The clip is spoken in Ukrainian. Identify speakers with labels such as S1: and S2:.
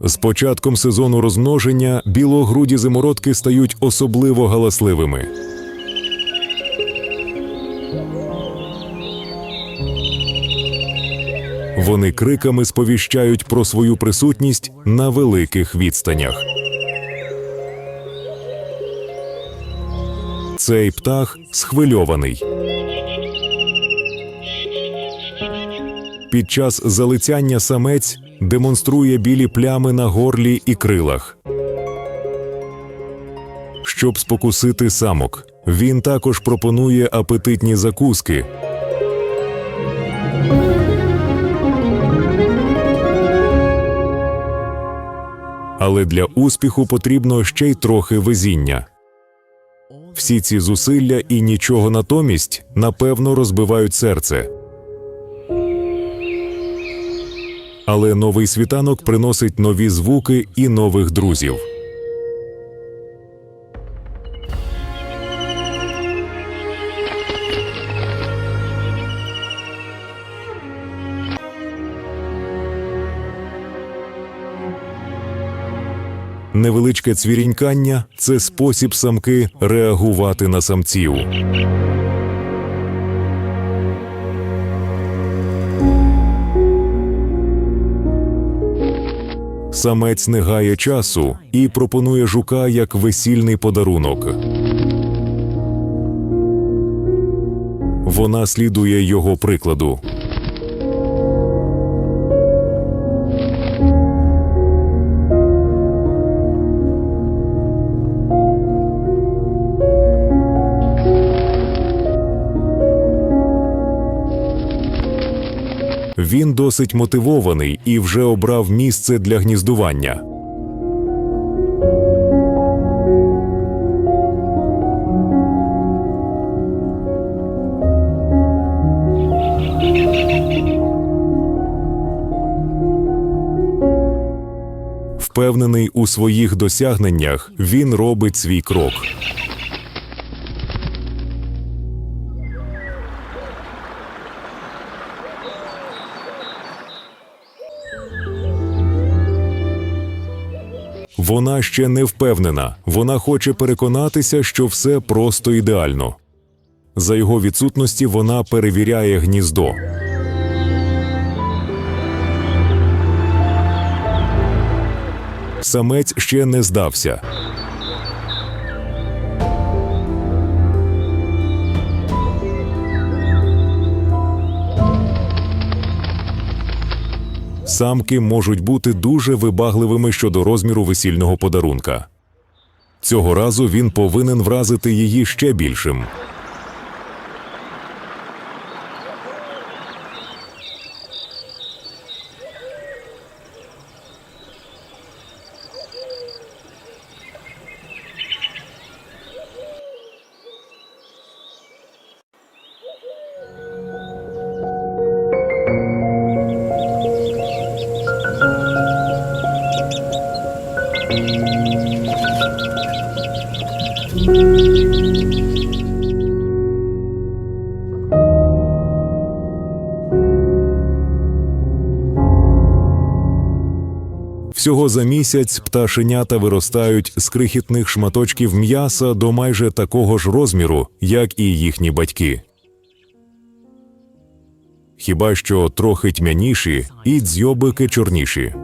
S1: З початком сезону розмноження білогруді зимородки стають особливо галасливими. Вони криками сповіщають про свою присутність на великих відстанях. Цей птах схвильований. Під час залицяння самець демонструє білі плями на горлі і крилах. Щоб спокусити самок, він також пропонує апетитні закуски. Але для успіху потрібно ще й трохи везіння. Всі ці зусилля і нічого натомість напевно розбивають серце. Але новий світанок приносить нові звуки і нових друзів. Невеличке цвірінькання це спосіб самки реагувати на самців. Самець не гає часу і пропонує жука як весільний подарунок. Вона слідує його прикладу. Він досить мотивований і вже обрав місце для гніздування. Впевнений у своїх досягненнях, він робить свій крок. Вона ще не впевнена. Вона хоче переконатися, що все просто ідеально. За його відсутності вона перевіряє гніздо. Самець ще не здався. Самки можуть бути дуже вибагливими щодо розміру весільного подарунка. Цього разу він повинен вразити її ще більшим. Всього за місяць пташенята виростають з крихітних шматочків м'яса до майже такого ж розміру, як і їхні батьки. Хіба що трохи тьмяніші і дзьобики чорніші.